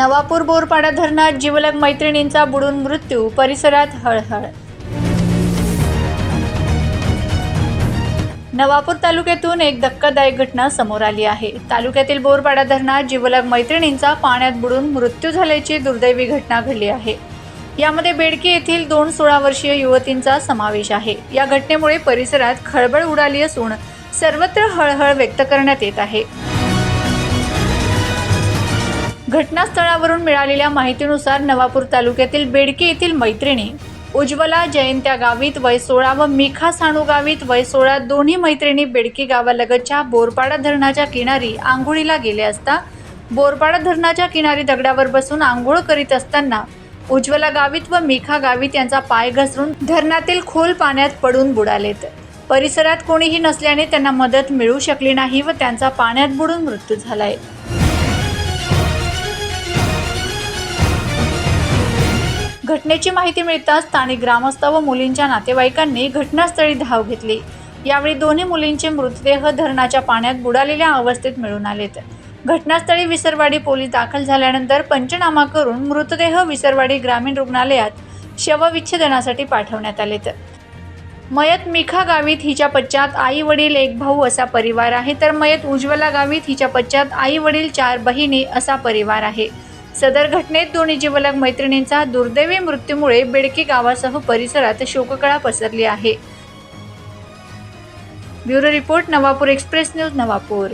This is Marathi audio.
नवापूर बोरपाडा धरणात जिवलग मैत्रिणींचा बुडून मृत्यू परिसरात हळहळ. नवापूर तालुक्यातून एक धक्कादायक घटना समोर आली आहे. तालुक्यातील बोरपाडा धरणात जीवलग मैत्रिणींचा पाण्यात बुडून मृत्यू झाल्याची दुर्दैवी घटना घडली आहे. यामध्ये बेडकी येथील दोन सोळा वर्षीय युवतींचा समावेश आहे. या घटनेमुळे परिसरात खळबळ उडाली असून सर्वत्र हळहळ व्यक्त करण्यात येत आहे. घटनास्थळावरून मिळालेल्या माहितीनुसार नवापूर तालुक्यातील बेडके येथील मैत्रिणी उज्ज्वला जयंत्या गावीत वय सोळा व मिखा साणू गावीत वय सोळा दोन्ही मैत्रिणी बेडकी गावालगतच्या बोरपाडा धरणाच्या किनारी आंघोळीला गेले असता बोरपाडा धरणाच्या किनारी दगडावर बसून आंघोळ करीत असताना उज्ज्वला गावित व मिखा गावित यांचा पाय घसरून धरणातील खोल पाण्यात पडून बुडालेत. परिसरात कोणीही नसल्याने त्यांना मदत मिळू शकली नाही व त्यांचा पाण्यात बुडून मृत्यू झालाय. घटनेची माहिती मिळताच स्थानिक ग्रामस्थ व मुलींच्या नातेवाईकांनी घटनास्थळी धाव घेतली. यावेळी दोन्ही मुलींचे मृतदेह धरणाच्या पाण्यात बुडालेल्या अवस्थेत मिळून आलेत. घटनास्थळी विसरवाडी पोलीस दाखल झाल्यानंतर पंचनामा करून मृतदेह विसरवाडी ग्रामीण रुग्णालयात शवविच्छेदनासाठी पाठवण्यात आलेत. मयत मिखा गावित हिच्या पश्चात आई वडील एक भाऊ असा परिवार आहे. तर मयत उज्ज्वला गावित हिच्या पश्चात आई वडील चार बहिणी असा परिवार आहे. सदर घटनेत दोन्ही जीवलग मैत्रिणींचा दुर्दैवी मृत्यूमुळे बेडकी गावासह परिसरात शोककळा पसरली आहे. Bureau report Navapur express news Navapur.